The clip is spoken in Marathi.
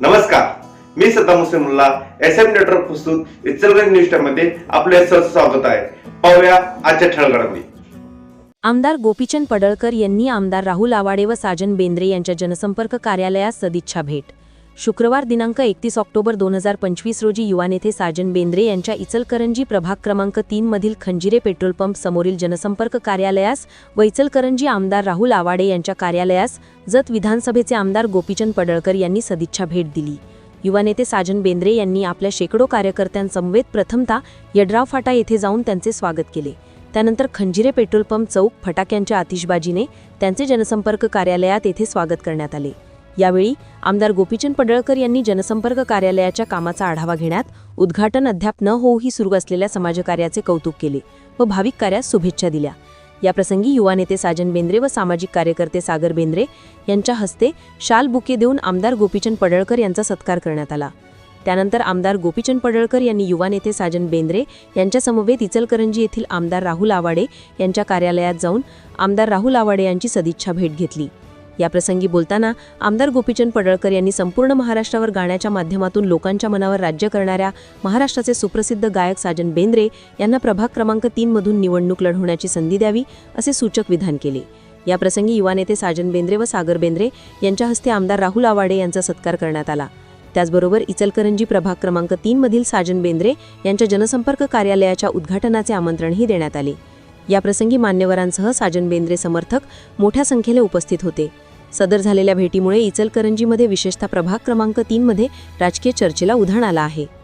नमस्कार. मी Saddam Hussain S M network प्रस्तुत इचलगंज न्यूजमध्ये आपले सहर्ष स्वागत आहे. पाहूया आजच्या ठळगडामध्ये आमदार गोपीचंद पडळकर यांनी आमदार राहुल आवाडे व साजन बेंद्रे यांच्या जनसंपर्क कार्यालयास सदिच्छा भेट. शुक्रवार दिनांक एकतीस ऑक्टोबर दोन हजार पंचवीस रोजी युवा नेते साजन बेंद्रे यांच्या इचलकरंजी प्रभाग क्रमांक तीन मधील खंजिरे पेट्रोल पंप समोरील जनसंपर्क कार्यालयास व इचलकरंजी आमदार राहुल आवाडे यांच्या कार्यालयास जत विधानसभेचे आमदार गोपीचंद पडळकर यांनी सदिच्छा भेट दिली. युवा नेते साजन बेंद्रे यांनी आपल्या शेकडो कार्यकर्त्यांसमवेत प्रथमता यड्राव फाटा येथे जाऊन त्यांचे स्वागत केले. त्यानंतर खंजिरे पेट्रोल पंप चौक फटाक्यांच्या आतिषबाजीने त्यांचे जनसंपर्क कार्यालयात येथे स्वागत करण्यात आले. यावेळी आमदार गोपीचंद पडळकर यांनी जनसंपर्क कार्यालयाच्या कामाचा आढावा घेण्यात उद्घाटन अद्याप न होऊही सुरू असलेल्या समाजकार्याचे कौतुक केले व भाविक कार्यास शुभेच्छा दिल्या. याप्रसंगी युवा नेते साजन बेंद्रे व सामाजिक कार्यकर्ते सागर बेंद्रे यांच्या हस्ते शाल बुके देऊन आमदार गोपीचंद पडळकर यांचा सत्कार करण्यात आला. त्यानंतर आमदार गोपीचंद पडळकर यांनी युवा नेते साजन बेंद्रे यांच्यासमवेत इचलकरंजी येथील आमदार राहुल आवाडे यांच्या कार्यालयात जाऊन आमदार राहुल आवाडे यांची सदिच्छा भेट घेतली. याप्रसंगी बोलताना आमदार गोपीचंद पडळकर यांनी संपूर्ण महाराष्ट्रावर गाण्याच्या माध्यमातून लोकांच्या मनावर राज्य करणाऱ्या महाराष्ट्राचे सुप्रसिद्ध गायक साजन बेंद्रे यांना प्रभाग क्रमांक तीनमधून निवडणूक लढवण्याची संधी द्यावी असे सूचक विधान केले. याप्रसंगी युवा नेते साजन बेंद्रे व सागर बेंद्रे यांच्या हस्ते आमदार राहुल आवाडे यांचा सत्कार करण्यात आला. त्याचबरोबर इचलकरंजी प्रभाग क्रमांक तीनमधील साजन बेंद्रे यांच्या जनसंपर्क कार्यालयाच्या उद्घाटनाचे आमंत्रणही देण्यात आले. याप्रसंगी मान्यवरांसह साजन बेंद्रे समर्थक मोठ्या संख्येने उपस्थित होते. सदर झालेल्या भेटीमुळे इचलकरंजीमध्ये विशेषतः प्रभाग क्रमांक तीनमध्ये राजकीय चर्चेला उधाण आला आहे.